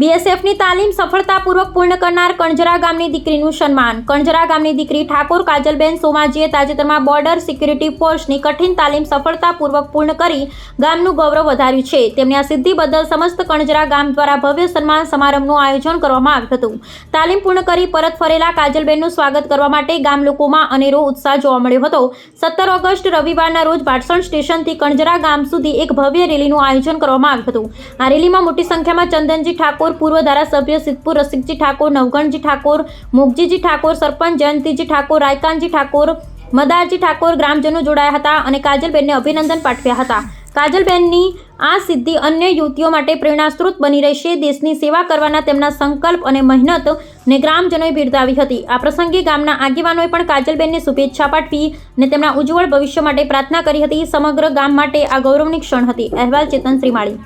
બીએસએફની તાલીમ સફળતાપૂર્વક પૂર્ણ કરનાર કણજરા ગામની દીકરીનું સન્માન. કણજરા ગામની દીકરી ઠાકોર કાજલબેન સોમાજીએ તાજેતરમાં બોર્ડર સિક્યુરિટી ફોર્સની કઠિન તાલીમ સફળતાપૂર્વક પૂર્ણ કરી ગામનું ગૌરવ વધાર્યું છે. તેમની આ સિદ્ધિ બદલ સમસ્ત કણજરા ગામ દ્વારા ભવ્ય સન્માન સમારંભનું આયોજન કરવામાં આવ્યું હતું. તાલીમ પૂર્ણ કરી પરત ફરેલા કાજલબેનનું સ્વાગત કરવા માટે ગામ લોકોમાં અનેરો ઉત્સાહ જોવા મળ્યો હતો. સત્તર ઓગસ્ટ રવિવારના રોજ ભાટસણ સ્ટેશનથી કણજરા ગામ સુધી એક ભવ્ય રેલીનું આયોજન કરવામાં આવ્યું હતું. આ રેલીમાં મોટી સંખ્યામાં ચંદનજી ઠાકોર પૂર્વ ધારાસભ્ય સિદ્ધપુર રસિકજી ઠાકોર, નવગણજી ઠાકોર મુગજીજી ઠાકોર, સરપંચ જયંતિજી ઠાકોર, રાયકાનજી ઠાકોર, મદારજી ઠાકોર ગ્રામજનો જોડાયા હતા અને કાજલબેનને અભિનંદન પાઠવ્યા હતા. કાજલબેનની આ સિદ્ધિ અન્ય યુવતીઓ માટે પ્રેરણાસ્ત્રોત બની રહેશે. દેશની સેવા કરવાના તેમના સંકલ્પ અને મહેનત ને ગ્રામજનોએ બિરદાવી હતી. આ પ્રસંગે ગામના આગેવાનોએ પણ કાજલબેનને શુભેચ્છા પાઠવી અને તેમના ઉજ્જવળ ભવિષ્ય માટે પ્રાર્થના કરી હતી. સમગ્ર ગામ માટે આ ગૌરવની ક્ષણ હતી. અહેવાલ ચેતન શ્રીમાળી.